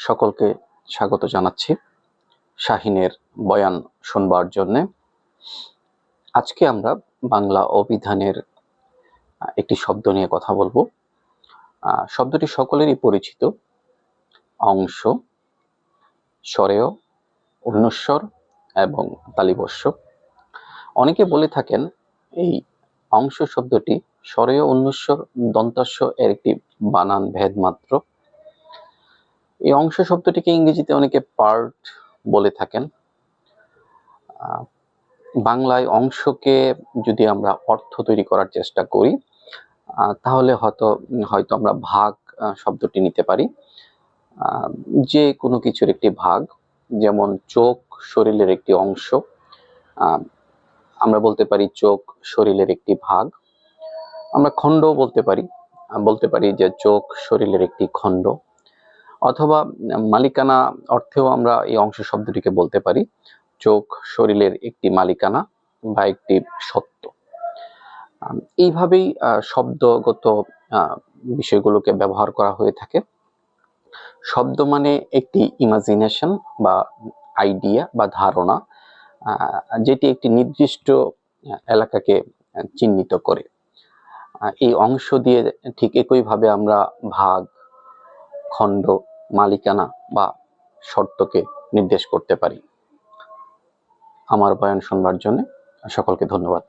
সকলকে স্বাগত জানাচ্ছি শাহিনের বয়ান শুনবার জন্যে। আজকে আমরা বাংলা অভিধানের একটি শব্দ নিয়ে কথা বলব। শব্দটি সকলেরই পরিচিত। অংশ স্বরেয় অনুস্বর এবং তালিবস্য অনেকে বলে থাকেন এই অংশ শব্দটি স্বরেয় অনুস্বর দন্তাস্য এর একটি বানান ভেদ মাত্র। এই অংশ শব্দটিকে ইংরেজিতে অনেকে পার্ট বলে থাকেন। বাংলায় অংশকে যদি আমরা অর্থ তৈরি করার চেষ্টা করি তাহলে হয়তো হয়তো আমরা ভাগ শব্দটি নিতে পারি। যে কোনো কিছুর একটি ভাগ, যেমন চোখ শরীরের একটি অংশ আমরা বলতে পারি চোখ শরীরের একটি ভাগ। আমরা খণ্ড বলতে পারি বলতে পারি যে চোখ শরীরের একটি খণ্ড। অথবা মালিকানা অর্থেও আমরা এই অংশ শব্দটিকে বলতে পারি। চোখ শরীরের একটি মালিকানা বা একটি সত্য। এইভাবেই শব্দগত বিষয়গুলোকে ব্যবহার করা হয়ে থাকে। শব্দ মানে একটি ইমাজিনেশন বা আইডিয়া বা ধারণা যেটি একটি নির্দিষ্ট এলাকাকে চিহ্নিত করে। এই অংশ দিয়ে ঠিক একইভাবে আমরা ভাগ, খণ্ড মালিকানা বা শর্তকে নির্দেশ করতে পারি। আমার বয়ান শুনবার জন্য সকলকে ধন্যবাদ।